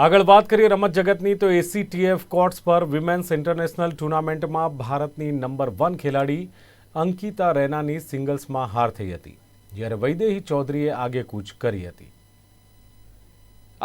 આગળ વાત કરીએ રમત જગતની, તો એસીટીએફ કોર્ટ્સ પર વિમેન્સ ઇન્ટરનેશનલ ટુર્નામેન્ટમાં ભારતની નંબર વન ખેલાડી અંકિતા રૈનાની સિંગલ્સમાં હાર થઈ હતી. જ્યારે વૈદેહી ચૌધરીએ આગેકૂચ કરી હતી.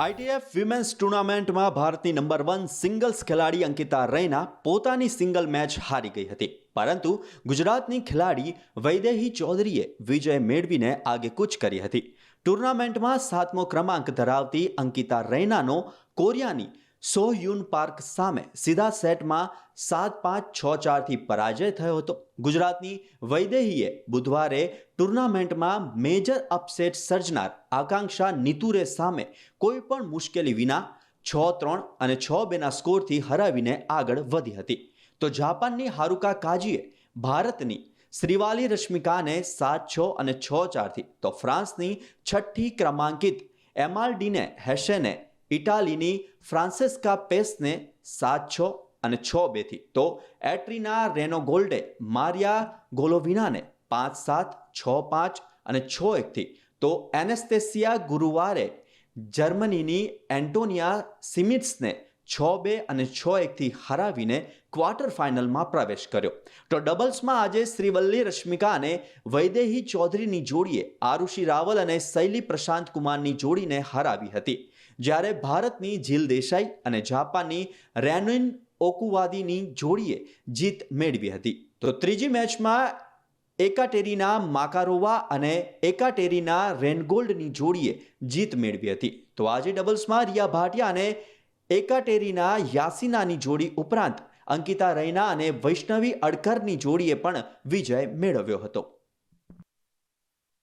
આઈટીએફ વિમેન્સ ટુર્નામેન્ટમાં ભારતની નંબર વન સિંગલ્સ ખેલાડી અંકિતા રૈના પોતાની સિંગલ મેચ હારી ગઈ હતી. પરંતુ ગુજરાતની ખેલાડી વૈદેહી ચૌધરીએ વિજય મેળવીને આગેકૂચ કરી હતી. ટુર્નામેન્ટમાં સાતમો ક્રમાંક ધરાવતી અંકિતા રૈનાનો કોરિયાની સો યુન પાર્ક સામે સીધા સેટમાં સાત પાંચ છ ચારથી પરાજય થયો હતો. ગુજરાતની વૈદેહીએ બુધવારે ટુર્નામેન્ટમાં મેજર અપસેટ સર્જનાર આકાંક્ષા નિતુરે સામે કોઈ પણ મુશ્કેલી વિના છ ત્રણ અને છ બેના સ્કોરથી હરાવીને આગળ વધી હતી. તો જાપાનની હારુકા કાજીએ ભારતની શ્રીવાલી રશ્મિકાને સાત, છ અને છ ચારથી. તો ફ્રાન્સની છઠ્ઠી ક્રમાંકિત એમાલ્ડીને, હેશેને, ઇટાલીની ફ્રાન્સેસ્કા પેસને સાત, છ અને છ બેથી. તો એટ્રીના રેનોગોલ્ડે, મારિયા ગોલોવિનાને પાંચ, સાત, છ, પાંચ અને છ એકથી. તો એનેસ્તેસિયા ગુરુવારે જર્મનીની એન્ટોનિયા સિમિટ્સને છ બે અને છ એકથી હરાવીને ક્વાર્ટર ફાઇનલમાં પ્રવેશ કર્યો. તો ડબલ્સમાં આજે શ્રીવલ્લી, રશ્મિકા અને વૈદેહી ચૌધરીની જોડીએ આરુષિ રાવલ અને શૈલી પ્રશાંત કુમારની જોડીને હરાવી હતી. જ્યારે ભારતની જીલ દેસાઈ અને જાપાનની રેનુઇન ઓકુવાદીની જોડીએ જીત મેળવી હતી. તો ત્રીજી મેચમાં એકાટેરીના માકારોવા અને એકાટેરીના રેનગોલ્ડની જોડીએ જીત મેળવી હતી. તો આજે ડબલ્સમાં રિયા ભાટિયા અને એકાટેરીના યાસિનાની જોડી ઉપરાંત અંકિતા રૈના અને વૈષ્ણવી અડકરની જોડીએ પણ વિજય મેળવ્યો હતો.